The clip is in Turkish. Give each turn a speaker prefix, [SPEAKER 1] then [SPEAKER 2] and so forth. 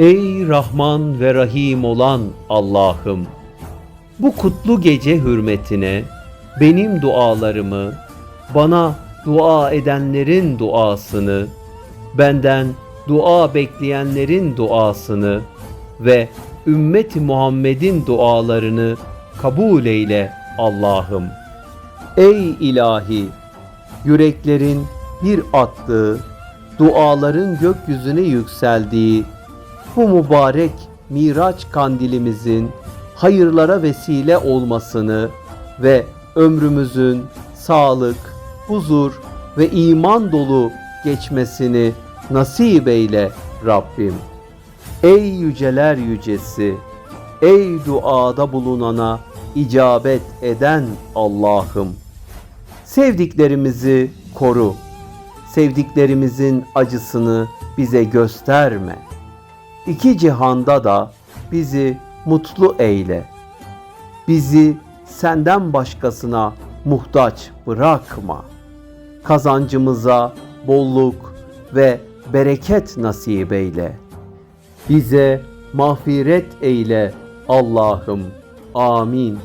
[SPEAKER 1] Ey Rahman ve Rahim olan Allah'ım! Bu kutlu gece hürmetine benim dualarımı, bana dua edenlerin duasını, benden dua bekleyenlerin duasını ve ümmeti Muhammed'in dualarını kabul eyle Allah'ım. Ey ilahi! Yüreklerin bir attığı, duaların gökyüzüne yükseldiği bu mübarek Miraç kandilimizin hayırlara vesile olmasını ve ömrümüzün sağlık, huzur ve iman dolu geçmesini nasip eyle Rabbim. Ey yüceler yücesi, ey duada bulunana icabet eden Allah'ım. Sevdiklerimizi koru. Sevdiklerimizin acısını bize gösterme. İki cihanda da bizi mutlu eyle. Bizi senden başkasına muhtaç bırakma. Kazancımıza bolluk ve bereket nasip eyle. Bize mağfiret eyle Allah'ım. Amin.